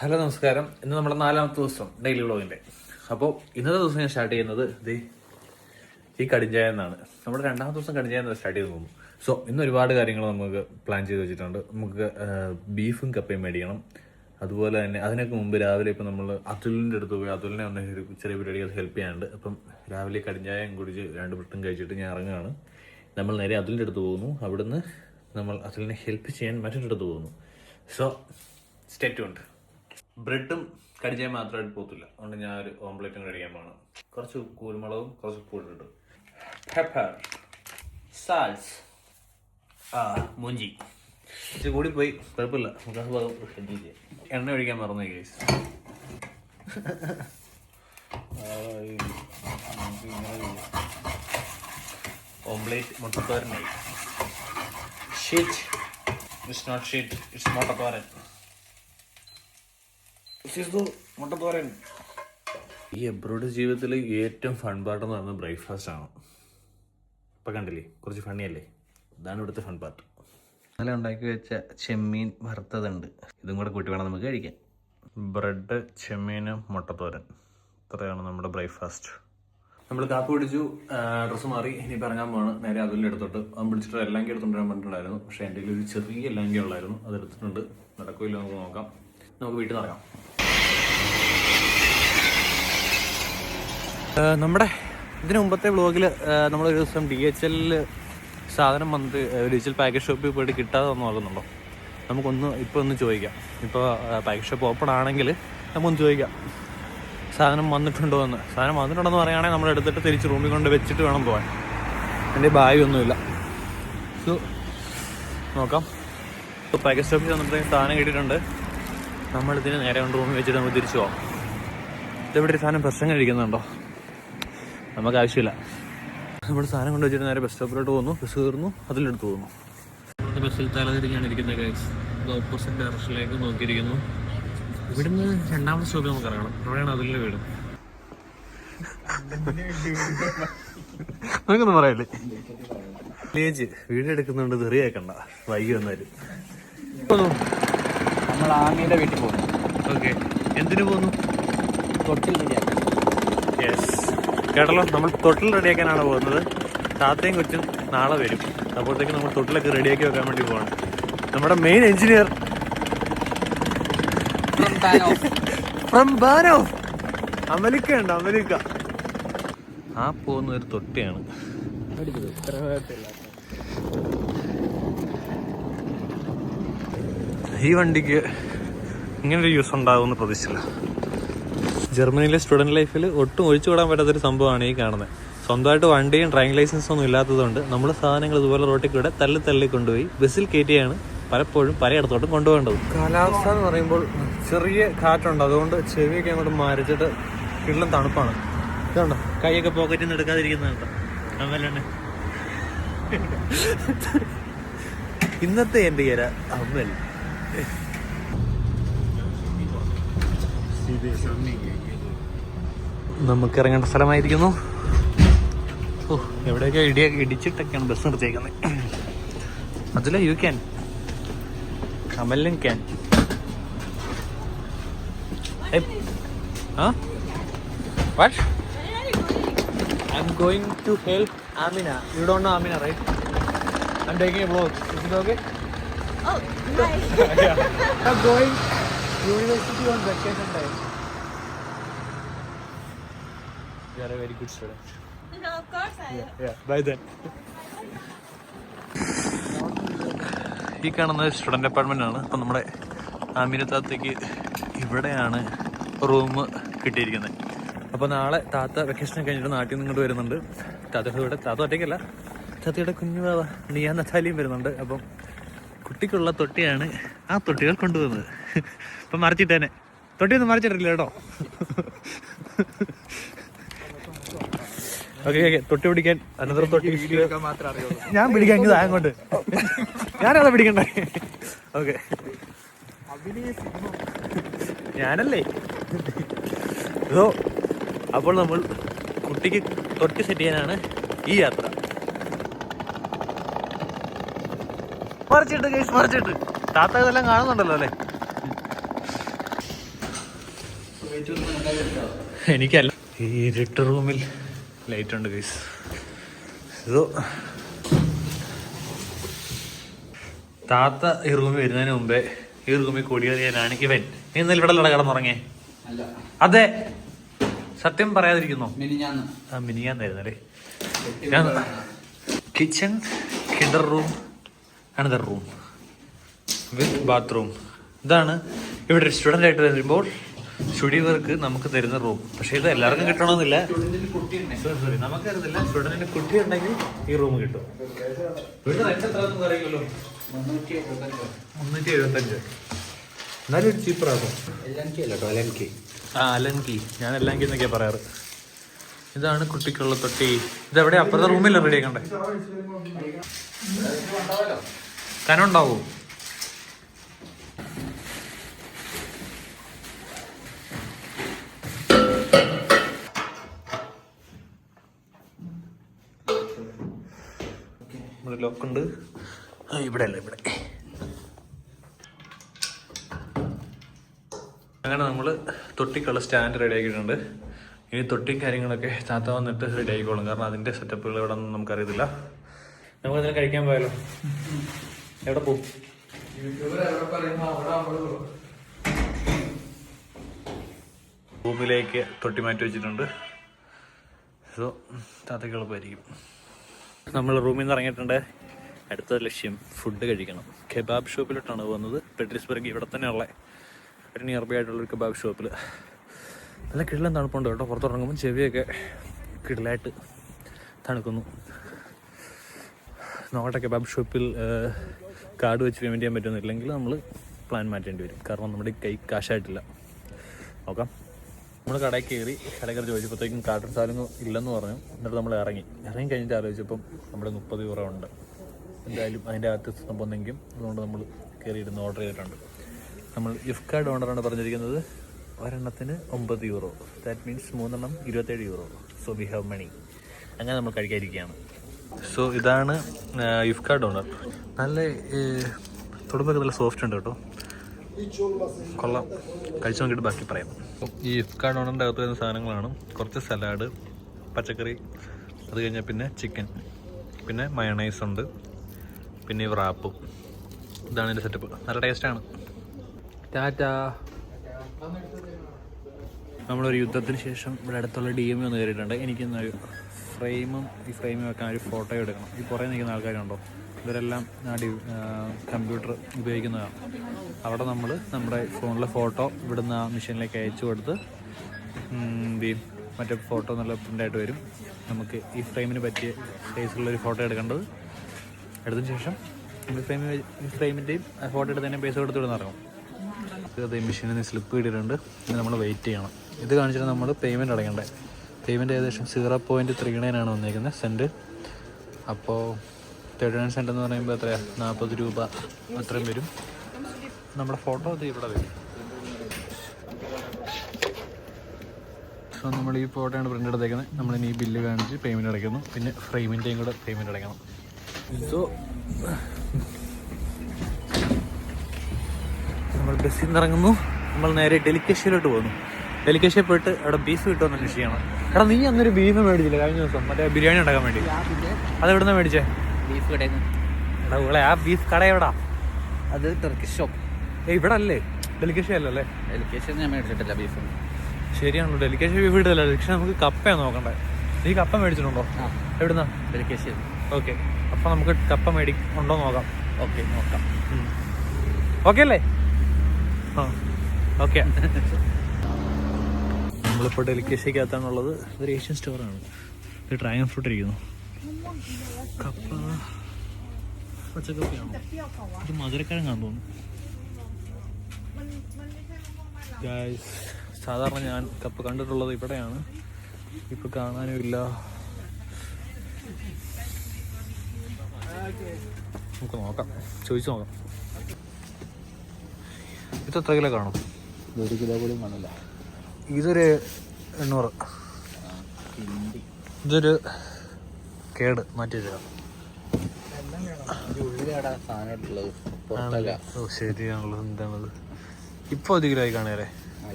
Hello നമസ്കാരം. ഇന്ന് നമ്മുടെ നാലാമത്തെ ദിവസം ഡെയിലി വ്ളോഗിന്റെ അപ്പോൾ ഇന്നത്തെ ദിവസം ഞാൻ സ്റ്റാർട്ട് ചെയ്യുന്നത് ദേ ഈ കടിഞ്ചായ എന്നാണ്. നമ്മുടെ രണ്ടാമത്തെ ദിവസം കടിഞ്ചായ എന്ന് സ്റ്റാർട്ട് ചെയ്ത് തോന്നുന്നു. സോ ഇന്ന് ഒരുപാട് കാര്യങ്ങൾ നമുക്ക് പ്ലാൻ ചെയ്ത് വെച്ചിട്ടുണ്ട്. നമുക്ക് ബീഫും കപ്പയും മേടിക്കണം. അതുപോലെ തന്നെ അതിനൊക്കെ മുമ്പ് രാവിലെ ഇപ്പം നമ്മൾ അതുലിന്റെ അടുത്ത് പോയി അതുലിനെ ഒന്ന് ചെറിയ പരിപാടികൾ ഹെൽപ്പ് ചെയ്യാനുണ്ട്. അപ്പം രാവിലെ കടിഞ്ചായം കുടിച്ച് രണ്ട് ബ്രിട്ടും കഴിച്ചിട്ട് ഞാൻ ഇറങ്ങുകയാണ്. നമ്മൾ നേരെ അതുലിന്റെ അടുത്ത് പോകുന്നു. അവിടുന്ന് നമ്മൾ അതുലിനെ ഹെൽപ്പ് ചെയ്യാൻ മറ്റൊരിടത്ത് പോകുന്നു. സോ സ്റ്റേറ്റ് ഉണ്ട് ബ്രെഡും കടിച്ചാൽ മാത്രമായിട്ട് പോത്തില്ല അതുകൊണ്ട് ഞാൻ ഒരു ഓംപ്ലേറ്റും കടിക്കാൻ പോകണം കുറച്ച് കുരുമുളകും കുറച്ച് ഉപ്പ് ഇട്ടിട്ട് പെപ്പർ സാൽസ് ആ മുഞ്ചി. ഇച്ചിരി കൂടി പോയി. കുഴപ്പമില്ല. എണ്ണ ഒഴിക്കാൻ മറന്നു കേസ് omelette മുട്ടത്തോരനായി. Sheet it's not sheet it's മുട്ടത്തോരൻ. മുട്ടത്തോരൻ ഈ എബ്രോഡ് ജീവിതത്തിൽ ഏറ്റവും ഫൺ പാർട്ട് എന്ന് പറയുന്നത് ബ്രേക്ക്ഫാസ്റ്റ് ആണ്. ഇപ്പം കണ്ടില്ലേ? കുറച്ച് ഫണ്ണി അല്ലേ? ഇതാണ് ഇവിടുത്തെ ഫൺ പാർട്ട് ഇന്നലെ ഉണ്ടാക്കി വെച്ച ചെമ്മീൻ വറുത്തതുണ്ട്. ഇതും കൂടെ കൂട്ടി വേണം നമുക്ക് കഴിക്കാൻ. ബ്രെഡ് ചെമ്മീൻ മുട്ടത്തോരൻ. ഇത്രയാണ് നമ്മുടെ ബ്രേക്ക്ഫാസ്റ്റ് നമ്മൾ കാപ്പി പിടിച്ചു ഡ്രസ്സ് മാറി ഇനി ഇറങ്ങാൻ പോവാണ്. നേരെ അതിൽ എടുത്തോട്ട്. അവൻ പിടിച്ചിട്ട് എല്ലാങ്കി എടുത്തുകൊണ്ടിരാൻ പറഞ്ഞിട്ടുണ്ടായിരുന്നു. പക്ഷേ എന്റെ ഒരു ചെറിയ എല്ലാങ്കി ഉള്ളായിരുന്നു അത് എടുത്തിട്ടുണ്ട്. നടക്കില്ല നമുക്ക് നോക്കാം. നമുക്ക് വീട്ടിൽ നിന്ന് ഇറങ്ങാം നമ്മുടെ ഇതിന് മുമ്പത്തെ വ്ളോഗിൽ നമ്മളൊരു ദിവസം ഡി എച്ച് എല്ലിൽ സാധനം വന്നിട്ട് ഡിജിറ്റൽ പാക്കേജ് ഷോപ്പിൽ പോയിട്ട് കിട്ടാതെ വന്ന് നമുക്കൊന്ന് ഇപ്പോൾ ഒന്ന് ചോദിക്കാം. ഇപ്പോൾ പാക്കേജ് ഷോപ്പ് ഓപ്പൺ ആണെങ്കിൽ നമുക്കൊന്ന് ചോദിക്കാം. സാധനം വന്നിട്ടുണ്ടോ എന്ന്. സാധനം വന്നിട്ടുണ്ടെന്ന് പറയുകയാണെങ്കിൽ നമ്മൾ എടുത്തിട്ട് തിരിച്ച് റൂമിൽ കൊണ്ട് വെച്ചിട്ട് വേണം പോകാൻ എന്റെ ബാഗ് ഒന്നുമില്ല. സോ നോക്കാം. ഇപ്പോൾ പാക്കേജ് ഷോപ്പിൽ വന്നിട്ട് സാധനം കിട്ടിയിട്ടുണ്ട്. നമ്മളിതിന് നേരെ കൊണ്ട് റൂമിൽ വെച്ചിട്ട് നമുക്ക് തിരിച്ചു പോകാം ഇതെവിടെ ഒരു സാധനം പ്രശ്നം കഴിക്കുന്നുണ്ടോ? നമുക്ക് ആവശ്യമില്ല നമ്മൾ സാധനം കൊണ്ട് വെച്ചിട്ട് നേരെ ബസ് സ്റ്റോപ്പിലോട്ട് പോകുന്നു. ബസ് കയറുന്നു. അതിലെടുത്ത് പോകുന്നു. ബസ്സിൽ തലതിരിഞ്ഞാണ് ഇരിക്കുന്നത് ഗൈസ് ഇത് ഓപ്പോസിറ്റ് ഡയറക്ഷനിലേക്ക് നോക്കിയിരിക്കുന്നു. ഇവിടുന്ന് രണ്ടാമത്തെ സ്റ്റോപ്പിൽ നമുക്ക് ഇറങ്ങണം അവിടെയാണ് അതിലെ വീട്. നമുക്കൊന്നും പറയല്ലേ? വില്ലേജ് വീട് എടുക്കുന്നുണ്ട് തെറിയേക്കണ്ട വൈകി വന്നാലും. നമ്മൾ ആമിയുടെ വീട്ടിൽ പോകുന്നു. ഓക്കെ എന്തിനു പോകുന്നു? തൊട്ടിൽ യെസ് കേട്ടല്ലോ നമ്മൾ തൊട്ടിൽ റെഡിയാക്കാനാണ് പോകുന്നത്. താത്തയും കൊച്ചും നാളെ വരും. അപ്പോഴത്തേക്ക് നമ്മൾ തൊട്ടിലൊക്കെ റെഡിയാക്കി വെക്കാൻ വേണ്ടി പോവാണ്. നമ്മുടെ മെയിൻ എഞ്ചിനീയർ ഫ്രം ബാനോ അമലിക്ക ഉണ്ട് അമലിക്ക ആ പോകുന്ന ഒരു തൊട്ടിയാണ്. ഈ വണ്ടിക്ക് ഇങ്ങനൊരു യൂസ് ഉണ്ടാകുമെന്ന് പ്രതീക്ഷിച്ചില്ല. ജർമ്മനിയിലെ സ്റ്റുഡന്റ് ലൈഫിൽ ഒട്ടും ഒഴിച്ചുകൂടാൻ പറ്റാത്തൊരു സംഭവമാണ് ഈ കാണുന്നത് സ്വന്തമായിട്ട് വണ്ടിയും ഡ്രൈവിംഗ് ലൈസൻസും ഒന്നും ഇല്ലാത്തതുകൊണ്ട് നമ്മൾ സാധനങ്ങൾ ഇതുപോലെ റോട്ടിൽ കൂടെ തള്ളി തള്ളി കൊണ്ടുപോയി ബസ്സിൽ കയറ്റിയാണ് പലപ്പോഴും പലയിടത്തോട്ടും കൊണ്ടുപോകേണ്ടത്. കാലാവസ്ഥ എന്ന് പറയുമ്പോൾ ചെറിയ കാറ്റുണ്ട്. അതുകൊണ്ട് ചെവിയൊക്കെ അങ്ങോട്ട് മരച്ചിട്ട് കിള്ളും തണുപ്പാണ്. ഇതുണ്ടോ? കൈയൊക്കെ പോക്കറ്റിൽ നിന്ന് എടുക്കാതിരിക്കുന്നുണ്ടോ അമ്മല്ലേ ഇന്നത്തെ എന്റെ ഇര അമ്മൽ നമുക്ക് ഇറങ്ങേണ്ട സ്ഥലമായിരിക്കുന്നു. ഓ എവിടെയൊക്കെ ഇടിയൊക്കെ ഇടിച്ചിട്ടൊക്കെയാണ് ബസ് നിർത്തിയേക്കുന്നത്. അതില you can കമലും can university on vacation time You are a very good student. no, of course I am. Yeah, yeah. bye then. ഈ കാണുന്നത് സ്റ്റുഡന്റ് അപ്പാർട്ട്മെന്റ് ആണ് അപ്പം നമ്മുടെ ആമിന താത്തയ്ക്ക് ഇവിടെയാണ് റൂം കിട്ടിയിരിക്കുന്നത് അപ്പോൾ നാളെ താത്ത വെക്കേഷൻ കഴിഞ്ഞിട്ട് നാട്ടിൽ നിന്ന് ഇങ്ങോട്ട് വരുന്നുണ്ട് താത്തയുടെ ഇവിടെ താത്ത ഒറ്റയ്ക്കല്ല താത്തയുടെ കുഞ്ഞു ബാവ നിയാ നത്താലിയും വരുന്നുണ്ട് അപ്പം കുട്ടിക്കുള്ള തൊട്ടിയാണ് ആ തൊട്ടികൾ കൊണ്ടുവന്നത് അപ്പം മറിച്ചിട്ടേനെ തൊട്ടിയൊന്നും മറിച്ചിട്ടില്ല കേട്ടോ ഓക്കെ ഓക്കെ തൊട്ടി പിടിക്കാൻ അനന്തരം തൊട്ടി ഞാൻ പിടിക്കാൻ എനിക്ക് താ കൊണ്ട് ഞാനതാ പിടിക്കണ്ടേ? ഓക്കെ ഞാനല്ലേ? ഇതോ അപ്പോൾ നമ്മൾ കുട്ടിക്ക് തൊട്ടി സെറ്റ് ചെയ്യാനാണ് ഈ യാത്ര. മറിച്ചിട്ട് കേസ് മറിച്ചിട്ട്. താത്ത ഇതെല്ലാം കാണുന്നുണ്ടല്ലോ അല്ലേ? എനിക്കല്ല. ഈ ഇരുട്ട് റൂമിൽ ലൈറ്റ് ഉണ്ട് ഗൈസ് ഇതോ. താത്ത ഈ റൂമിൽ വരുന്നതിന് മുമ്പേ ഈ റൂമിൽ കൂടിയറിയാനാണ് ഇവൻ. ഇന്നലെ ഇവിടെ അല്ലടാ കിടന്നുറങ്ങേ അല്ല. അതെ. സത്യം പറയാതിരിക്കുന്നു. ആ മിനിയാന്നായിരുന്നല്ലേ ഞാൻ kitchen കിഡർ room another room with bathroom ഇതാണ് ഇവിടെ ഒരു സ്റ്റുഡന്റ് ആയിട്ട് വരുമ്പോൾ സ്റ്റുഡിയോർക്ക് നമുക്ക് തരുന്ന റൂം പക്ഷേ ഇത് എല്ലാവർക്കും കിട്ടണമെന്നില്ല. സോറി കുട്ടി ഉണ്ടെങ്കിൽ ഈ റൂം കിട്ടും. എന്നാലും ഞാൻ എല്ലാം എന്നൊക്കെയാ പറയാറ്. ഇതാണ് കുട്ടിക്കുള്ള തൊട്ടി. ഇതെവിടെ അപ്പുറത്തെ റൂമില്ല റെഡി ആക്കണ്ടേ? കനുണ്ടാവോ ഇവിടെ ലോക്കുണ്ട് ഇവിടെ അല്ല ഇവിടെ. അങ്ങനെ നമ്മൾ തൊട്ടിക്കുള്ള സ്റ്റാൻഡ് റെഡി ആക്കിയിട്ടുണ്ട്. ഇനി തൊട്ടിയും കാര്യങ്ങളൊക്കെ താത്ത വന്നിട്ട് റെഡി ആയിക്കോളും. കാരണം അതിന്റെ സെറ്റപ്പുകൾ ഇവിടെ ഒന്നും നമുക്കറിയത്തില്ല. നമുക്ക് അതിനെ കഴിക്കാൻ പോയാലോ? എവിടെ പോകും ഭൂമിയിലേക്ക് തൊട്ടി മാറ്റി വെച്ചിട്ടുണ്ട്. സോ താത്തയ്ക്ക് എളുപ്പമായിരിക്കും നമ്മൾ റൂമിൽ നിന്ന് ഇറങ്ങിയിട്ടുണ്ട്. അടുത്ത ലക്ഷ്യം ഫുഡ് കഴിക്കണം. കെബാബ് ഷോപ്പിലോട്ടാണ് വന്നത് പെട്രിസ്ബർഗ് ഇവിടെ തന്നെയുള്ള ഒരു നിയർ ബൈ ആയിട്ടുള്ള ഒരു കബാബ് ഷോപ്പിൽ നല്ല കിടിലം തണുപ്പുണ്ട് കേട്ടോ. പുറത്തിറങ്ങുമ്പോൾ ചെവിയൊക്കെ കിടിലായിട്ട് തണുക്കുന്നു. നോക്കട്ടെ കബാബ് ഷോപ്പിൽ കാർഡ് വെച്ച് പേയ്മെന്റ് ചെയ്യാൻ പറ്റുന്നില്ലെങ്കിൽ നമ്മൾ പ്ലാൻ മാറ്റേണ്ടി വരും. കാരണം നമ്മുടെ കൈ കാശായിട്ടില്ല. നോക്കാം. നമ്മൾ കടയിൽ കയറി കടയിൽ കയറി ചോദിച്ചപ്പോഴത്തേക്കും കാട്ടൻ സാധനങ്ങൾ ഇല്ലെന്ന് പറഞ്ഞു. എന്നിട്ട് നമ്മൾ ഇറങ്ങി. ഇറങ്ങി കഴിഞ്ഞിട്ട് ആലോചിച്ചപ്പം നമ്മുടെ മുപ്പത് യൂറോ ഉണ്ട്. എന്തായാലും അതിന്റെ അകത്ത് എന്തെങ്കിലും അതുകൊണ്ട് നമ്മൾ കയറിയിരുന്ന് ഓർഡർ ചെയ്തിട്ടുണ്ട്. നമ്മൾ ഗിഫ്റ്റ് ഓണറാണ് പറഞ്ഞിരിക്കുന്നത്. ഒരെണ്ണത്തിന് ഒമ്പത് യൂറോ ദാറ്റ് മീൻസ് മൂന്നെണ്ണം ഇരുപത്തേഴ് euro so we have money അങ്ങനെ നമ്മൾ കഴിക്കാതിരിക്കുകയാണ് സോ ഇതാണ് ഗിഫ്റ്റ് ഓണർ നല്ല തൊടുമ്പൊക്കെ നല്ല സോഫ്റ്റ് ഉണ്ട് കേട്ടോ. കൊള്ളാം. കഴിച്ചു നോക്കിയിട്ട് ബാക്കി പറയാം. ഈ ഇഫ്കാർഡ് കാർഡ് ഓണറിന്റെ അകത്ത് വരുന്ന സാധനങ്ങളാണ്. കുറച്ച് സലാഡ് പച്ചക്കറി അത് കഴിഞ്ഞാൽ പിന്നെ ചിക്കൻ പിന്നെ മയണൈസ് ഉണ്ട്. പിന്നെ ഈ റാപ്പും ഇതാണ് ഇതിന്റെ സെറ്റപ്പ് നല്ല ടേസ്റ്റാണ് ടാറ്റാ. നമ്മളൊരു യുദ്ധത്തിന് ശേഷം ഇവിടെ അടുത്തുള്ള ഡി എം ഒന്ന് കയറിയിട്ടുണ്ട്. എനിക്കിന്നൊരു ഫ്രെയിമും ഈ ഫ്രെയിമും വെക്കാൻ ഒരു ഫോട്ടോ എടുക്കണം. ഈ പുറകെ നിൽക്കുന്ന ആൾക്കാരുണ്ടോ? ഇവരെല്ലാം കമ്പ്യൂട്ടർ ഉപയോഗിക്കുന്നതാണ്. അവിടെ നമ്മൾ നമ്മുടെ ഫോണിലെ ഫോട്ടോ ഇവിടുന്ന് ആ മെഷീനിലേക്ക് അയച്ചു കൊടുത്ത് ഇന്ത്യയും മറ്റേ ഫോട്ടോ നല്ല പ്രിന്റായിട്ട് വരും. നമുക്ക് ഈ ഫ്രെയിമിന് പറ്റിയ സൈസുള്ള ഒരു ഫോട്ടോ എടുക്കേണ്ടത്. എടുത്തതിന് ശേഷം ഈ ഫ്രെയിം ഈ ഫ്രെയിമിന്റെയും ഫോട്ടോ എടുത്തതിന്റെ പേസ് കൊടുത്ത് വിടുന്ന ഇറങ്ങും. ഈ മെഷീനിൽ നിന്ന് സ്ലിപ്പ് കിട്ടിയിട്ടുണ്ട് ഇനി നമ്മൾ വെയിറ്റ് ചെയ്യണം. ഇത് കാണിച്ചിട്ട് നമ്മൾ പേയ്മെന്റ് അടയ്ക്കേണ്ടത് പേയ്മെന്റ് ഏകദേശം സീറോ പോയിന്റ് ത്രീ നയൻ ആണ് വന്നിരിക്കുന്നത് സെന്റ് അപ്പോൾ തേർട്ടി നയൻ സെന്റർ എന്ന് പറയുമ്പോൾ എത്രയാ? നാൽപ്പത് രൂപ അത്രയും വരും. നമ്മുടെ ഫോട്ടോ അത് ഇവിടെ വരും. സോ നമ്മൾ ഈ ഫോട്ടോയാണ് പ്രിന്റ് എടുത്തേക്കുന്നത്. നമ്മളിനി ഈ ബില്ല് കാണിച്ച് പേയ്മെന്റ് അടയ്ക്കുന്നു. പിന്നെ ഫ്രെയിമിന്റെയും കൂടെ പേയ്മെന്റ് അടയ്ക്കണം. സോ നമ്മൾ ബസ്സിൽ നിന്ന് ഇറങ്ങുന്നു. നമ്മൾ നേരെ ഡെലിക്കേഷ്യയിലോട്ട് പോകുന്നു. ഡെലിക്കേഷ്യയിൽ പോയിട്ട് അവിടെ ബീഫ് കിട്ടുമെന്ന് അന്വേഷിക്കണം. എടാ നീ അന്നൊരു ബീഫ് മേടിച്ചില്ല? കഴിഞ്ഞ ദിവസം മറ്റേ ബിരിയാണി ഉണ്ടാക്കാൻ വേണ്ടി. അത് എവിടുന്ന മേടിച്ചേ? ബീഫ് കടയിൽ നിന്ന് ആ ബീഫ് കട എവിടാ? അത് ടർക്കിഷ് ഷോപ്പ് ഏ ഇവിടെ അല്ലേ ഡെലിക്കേഷൻ അല്ലല്ലേ ഡെലിക്കേഷൻ ഞാൻ മേടിച്ചിട്ടില്ല ബീഫ് ശരിയാണല്ലോ ഡെലിക്കേഷൻ ബീഫ് ഇടില്ല ഡെലിക്കേഷൻ നമുക്ക് കപ്പയാണ് നോക്കണ്ടേ. നീ കപ്പ മേടിച്ചിട്ടുണ്ടോ? എവിടുന്ന? എൽക്കേഷൻ ഓക്കെ അപ്പൊ നമുക്ക് കപ്പ മേടി ഉണ്ടോ നോക്കാം. ഓക്കെ നോക്കാം. ഓക്കെ അല്ലേ? ആ. ഓക്കെ നമ്മളിപ്പോൾ ഡെലിക്കേഷ്യക്കകത്താണുള്ളത് ഒരു ഏഷ്യൻ സ്റ്റോറാണ് ഒരു ഡ്രാഗൺ ഫ്രൂട്ട് ഇരിക്കുന്നു. കപ്പ പച്ചക്കപ്പയാണോ ഇത് മധുരക്കിഴങ്ങാന്ന് തോന്നുന്നു. Guys, സാധാരണ ഞാൻ കപ്പ് കണ്ടിട്ടുള്ളത് ഇവിടെയാണ്. ഇപ്പൊ കാണാനും ഇല്ല നമുക്ക് നോക്കാം. ചോദിച്ചു നോക്കാം. ഇത് എത്ര കിലോ കാണും? ഒരു കിലോ പോലും കാണില്ല ഇതൊരു എണ്ണൂറ്. ഇതൊരു കേട് മാറ്റി വെച്ചാൽ ഉള്ളിലാണ് സാധനമായിട്ടുള്ളത് പുറത്തല്ല ഓ ശരിയാണല്ലോ എന്താണത്? ഇപ്പോൾ ഒരു കിലോ ആയി കാണുകയല്ലേ?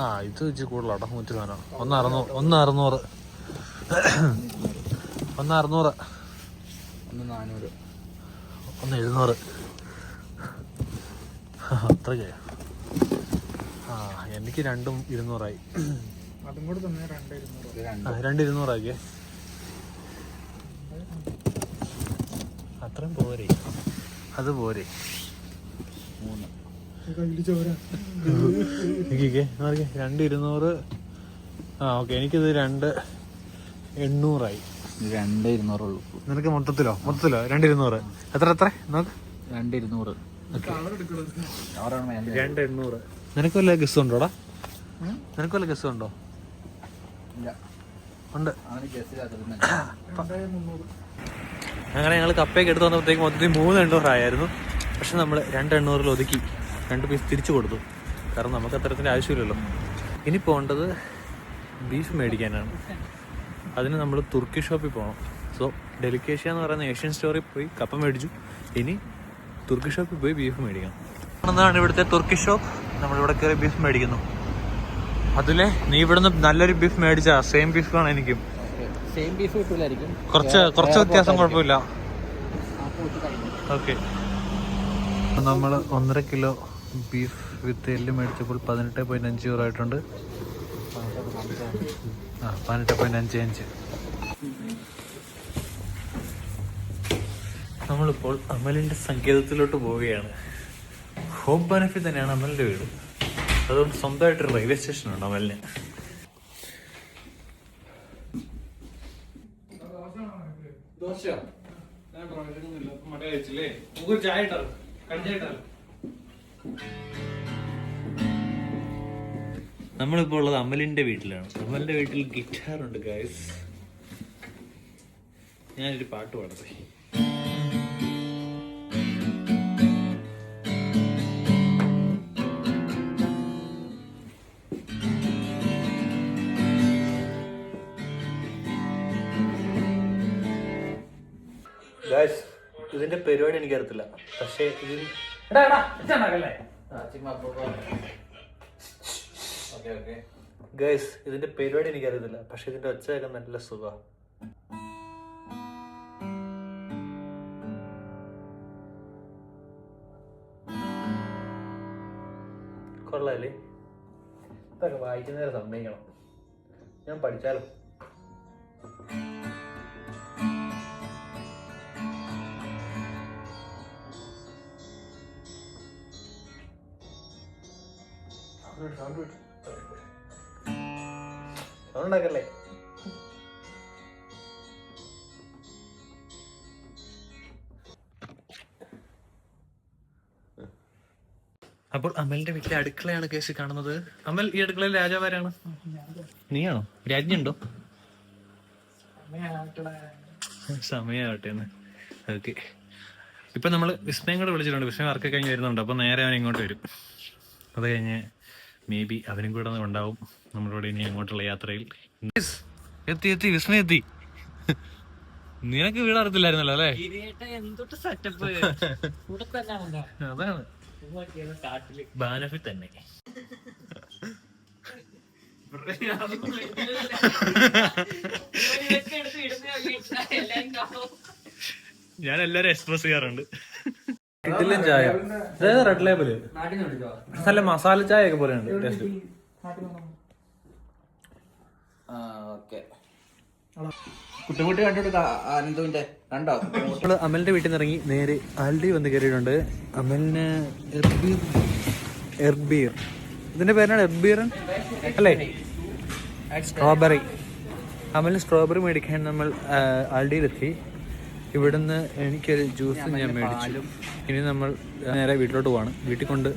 ആ ഇത് വെച്ച് കൂടുതൽ കൂടുതലാട്ടോ നൂറ്റി സാധനം ഒന്ന് അറുന്നൂറ് ഒന്ന് അറുന്നൂറ്. ഒന്ന് അറുന്നൂറ്. ഒന്ന് നാനൂറ്. ഒന്ന് എഴുന്നൂറ്. അത്രയ്ക്ക് ആ എനിക്ക് രണ്ടും ഇരുന്നൂറായി. അതും കൂടെ തന്നെ രണ്ട് ഇരുന്നൂറ് രണ്ട്. ആ രണ്ട് ഇരുന്നൂറാക്കിയേ അത്രയും പോരെ. അത് പോരെ. മൂന്ന്. രണ്ട് ഇരുന്നൂറ് ആ ഓക്കെ എനിക്കിത് രണ്ട് എണ്ണൂറായി. രണ്ട് ഇരുന്നൂറുള്ളൂ നിനക്ക് മൊത്തത്തിലോ? മൊത്തത്തിലോ? രണ്ട് ഇരുന്നൂറ് എത്ര എത്ര? നോക്ക്. രണ്ട് ഇരുന്നൂറ് രണ്ട് എണ്ണൂറ് നിനക്ക് വല്ല ഗസ് ഉണ്ടോടാ നിനക്ക് വല്ല ഗസ് ഉണ്ടോ ഉണ്ട്. അങ്ങനെ ഞങ്ങൾ കപ്പയൊക്കെ എടുത്ത് വന്നപ്പോഴത്തേക്ക് മൊത്തത്തിൽ മൂന്ന് എണ്ണൂറായിരുന്നു പക്ഷെ നമ്മൾ രണ്ട് എണ്ണൂറിൽ ഒതുക്കി. രണ്ട് പീസ് തിരിച്ചു കൊടുത്തു. കാരണം നമുക്ക് അത്തരത്തിന്റെ ആവശ്യമില്ലല്ലോ. ഇനി പോകേണ്ടത് ബീഫ് മേടിക്കാനാണ്. അതിന് നമ്മൾ തുർക്കി ഷോപ്പിൽ പോകണം. സോ ഡെലിക്കേഷ്യ എന്ന് പറയുന്ന ഏഷ്യൻ സ്റ്റോറിൽ പോയി കപ്പ മേടിച്ചു. ഇനി തുർക്കി ഷോപ്പിൽ പോയി ബീഫ് മേടിക്കണം. എന്നാണ് ഇവിടുത്തെ തുർക്കി ഷോപ്പ് നമ്മളിവിടെ കയറി ബീഫ് മേടിക്കുന്നു. അതിലെ നീ ഇവിടുന്ന് നല്ലൊരു ബീഫ് മേടിച്ചാ. സെയിം ബീഫ് ആണ് എനിക്കും. സെയിം ബീഫ് കിട്ടൂലായിരിക്കും. കുറച്ച് കുറച്ച് വ്യത്യാസം കുഴപ്പമില്ല. ഓക്കെ നമ്മൾ ഒന്നര കിലോ ബീഫ് വിത്ത് എല്ല് മേടിച്ചപ്പോൾ പതിനെട്ട് പോയിന്റ് അഞ്ച് യൂറോ ആയിട്ടുണ്ട്. ആ പതിനെട്ട് പോയിന്റ് അഞ്ച് അഞ്ച്. നമ്മളിപ്പോൾ അമലിന്റെ സങ്കേതത്തിലോട്ട് പോവുകയാണ്. ഹോം ബെനഫിറ്റ് തന്നെയാണ് അമലിന്റെ വീട്. അതുകൊണ്ട് സ്വന്തമായിട്ട് റെയിൽവേ സ്റ്റേഷൻ ഉണ്ടോ അമലിന് നമ്മളിപ്പോൾ ഉള്ളത് അമലിന്റെ വീട്ടിലാണ്. അമലിന്റെ വീട്ടിൽ ഗിറ്റാർ ഉണ്ട് ഗൈസ് ഞാനൊരു പാട്ട് പാടത്തെ ഗൈസ് ഇതിന്റെ പരിപാടി എനിക്കറിയത്തില്ല. പക്ഷേ ഓക്കെ ഗൈസ് ഇതിന്റെ പരിപാടി എനിക്കറിയത്തില്ല. പക്ഷെ ഇതിന്റെ ഒച്ച കേൾക്കാൻ നല്ല സുഖ കൊള്ളാല്ലേ ഇതൊക്കെ വായിക്കുന്നവരെ സമ്മതിക്കണം. ഞാൻ പഠിച്ചാലോ സൗണ്ട് അപ്പോൾ അമലിന്റെ വീട്ടിലെ അടുക്കളയാണ് കേസ് കാണുന്നത്. അമൽ ഈ അടുക്കളയിൽ രാജാവാരാണ് നീയാണോ? രാജ്ഞുണ്ടോ സമയാവട്ടെ ഓക്കെ. ഇപ്പൊ നമ്മൾ വിസ്മയം കൂടെ വിളിച്ചിട്ടുണ്ട്. വിസ്മയം വർക്ക് കഴിഞ്ഞ് വരുന്നുണ്ട്. അപ്പൊ നേരെ അവൻ ഇങ്ങോട്ട് വരും. അത് കഴിഞ്ഞ് മേ ബി അവനും കൂടെ ഉണ്ടാവും നമ്മളോട് ഇനി അങ്ങോട്ടുള്ള യാത്രയിൽ. എത്തി എത്തി വിസ്മയം എത്തി. നിനക്ക് വീട് അറിയത്തില്ലായിരുന്നല്ലോ അല്ലേ അതാണ്. തന്നെ. ഞാൻ എല്ലാരും എക്സ്പ്രസ് ചെയ്യാറുണ്ട്. കിട്ടില്ല ചായ. റെഡ് ലേബൽ നല്ല മസാല ചായ ഒക്കെ പോലെ ഉണ്ട് ടേസ്റ്റ് ആ ഓക്കെ. കുട്ടിക്കുട്ടി കണ്ടുകൊടുക്ക ആനന്ദുവിന്റെ കണ്ടോ? നമ്മൾ അമലിന്റെ വീട്ടിൽ നിന്ന് ഇറങ്ങി നേരെ ആൽഡി വന്ന് കയറിയിട്ടുണ്ട്. അമലിന് എർബീർ എർബീർ ഇതിന്റെ പേരാണ് എർബീർ അല്ലേ? സ്ട്രോബെറി അമലിന് സ്ട്രോബെറി മേടിക്കാൻ നമ്മൾ ആൽഡിയിലെത്തി. ഇവിടുന്ന് എനിക്കൊരു ജ്യൂസ് ഞാൻ മേടിച്ചു. ഇനി നമ്മൾ നേരെ വീട്ടിലോട്ട് പോവാണ്. വീട്ടിൽ കൊണ്ട്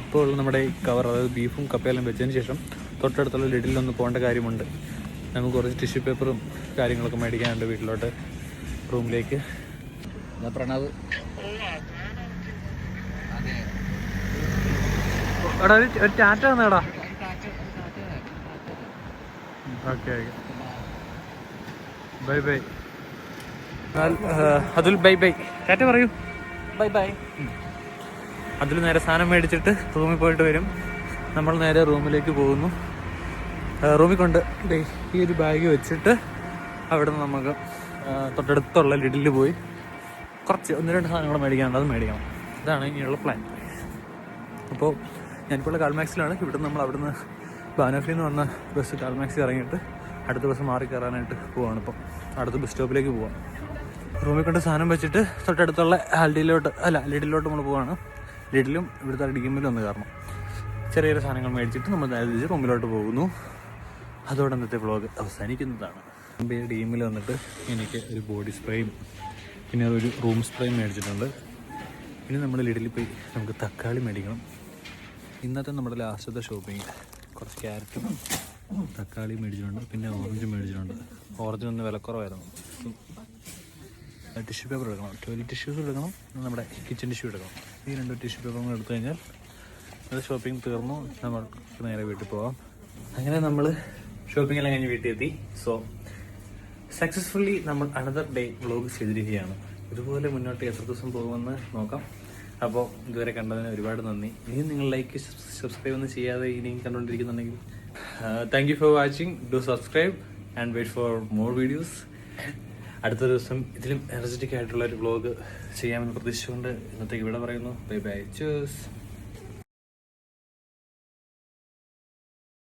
ഇപ്പോൾ ഉള്ള നമ്മുടെ ഈ കവർ അതായത് ബീഫും കപ്പയെല്ലാം വെച്ചതിന് ശേഷം തൊട്ടടുത്തുള്ള ലിഡിലൊന്ന് പോകേണ്ട കാര്യമുണ്ട്. നമുക്ക് കുറച്ച് ടിഷ്യൂ പേപ്പറും കാര്യങ്ങളൊക്കെ മേടിക്കാനുണ്ട് വീട്ടിലോട്ട് റൂമിലേക്ക്. പ്രണവ്. എടാ ഒരു ഒരു tata തന്നെടാ. Okay okay. Bye bye. Atul bye bye. Tata പറയൂ. Bye bye. അതിൽ നേരെ സാധനം മേടിച്ചിട്ട് റൂമിൽ പോയിട്ട് വരും. നമ്മൾ നേരെ റൂമിലേക്ക് പോകുന്നു. റൂമിൽ കൊണ്ട് ഈ ഒരു ബാഗ് വെച്ചിട്ട് അവിടെ നിന്ന് നമുക്ക് തൊട്ടടുത്തുള്ള ലിഡിൽ പോയി കുറച്ച് ഒന്ന് രണ്ട് സാധനങ്ങൾ മേടിക്കാനുണ്ട്. അത് മേടിക്കണം. ഇതാണ് ഇനിയുള്ള പ്ലാൻ അപ്പോൾ ഞാനിപ്പോൾ ഉള്ള കാൽമാക്സിലാണ് ഇവിടെ നമ്മൾ അവിടുന്ന് ബാനോഫിൽ നിന്ന് വന്ന ബസ് കാൽമാക്സിൽ ഇറങ്ങിയിട്ട് അടുത്ത ബസ് മാറി കയറാനായിട്ട് പോവാണ്. ഇപ്പം അടുത്ത ബസ് സ്റ്റോപ്പിലേക്ക് പോവാം റൂമിൽ കൊണ്ട് സാധനം വെച്ചിട്ട് തൊട്ടടുത്തുള്ള ആൽഡിയിലോട്ട് അല്ല ലിഡിലോട്ട് നമ്മൾ പോവാണ്. ലിഡിലും ഇവിടുത്തെ ഡിഗിമ്മിലും ഒന്ന് കാരണം ചെറിയ ചെറിയ സാധനങ്ങൾ മേടിച്ചിട്ട് നമ്മൾ തിരിച്ച് റൂമിലോട്ട് പോകുന്നു. അതോടെ ഇന്നത്തെ വ്ളോഗ് അവസാനിക്കുന്നതാണ്. മുമ്പേ ഡീമിൽ വന്നിട്ട് എനിക്ക് ഒരു ബോഡി സ്പ്രേയും പിന്നെ ഒരു റൂം സ്പ്രേയും മേടിച്ചിട്ടുണ്ട്. പിന്നെ നമ്മൾ ലിഡിൽ പോയി നമുക്ക് തക്കാളി മേടിക്കണം. ഇന്നത്തെ നമ്മുടെ ലാസ്റ്റത്തെ ഷോപ്പിംഗ്. കുറച്ച് ക്യാരറ്റും തക്കാളി മേടിച്ചിട്ടുണ്ട്. പിന്നെ ഓറഞ്ച് മേടിച്ചിട്ടുണ്ട്. ഓറഞ്ച് ഒന്ന് വിലക്കുറവായിരുന്നു. ടിഷ്യൂ പേപ്പർ എടുക്കണം. ടോയ്ലറ്റ് ടിഷ്യൂസ് എടുക്കണം. നമ്മുടെ കിച്ചൺ ടിഷ്യൂ എടുക്കണം. ഈ രണ്ട് ടിഷ്യൂ പേപ്പറും എടുത്തു കഴിഞ്ഞാൽ അത് ഷോപ്പിംഗ് തീർന്നു. നമ്മൾ നേരെ വീട്ടിൽ പോവാം. അങ്ങനെ നമ്മൾ ഷോപ്പിംഗ് എല്ലാം കഴിഞ്ഞ് വീട്ടിൽ എത്തി സോ സക്സസ്ഫുള്ളി നമ്മൾ അനദർ ഡേ വ്ലോഗ് ചെയ്തിരിക്കുകയാണ്. ഇതുപോലെ മുന്നോട്ട് എത്ര ദിവസം പോകുമെന്ന് നോക്കാം. അപ്പോൾ ഇതുവരെ കണ്ടതിന് ഒരുപാട് നന്ദി. ഇനി നിങ്ങൾ ലൈക്ക് സബ്സ്ക്രൈബ് ഒന്നും ചെയ്യാതെ ഇനിയും കണ്ടുകൊണ്ടിരിക്കുന്നുണ്ടെങ്കിൽ thank you for watching do subscribe and wait for more videos അടുത്ത ദിവസം ഇതിലും എനർജറ്റിക് ആയിട്ടുള്ള ഒരു വ്ലോഗ് ചെയ്യാമെന്ന് പ്രതീക്ഷിച്ചുകൊണ്ട് ഇന്നത്തേക്ക് ഇവിടെ പറയുന്നു. Bye bye choose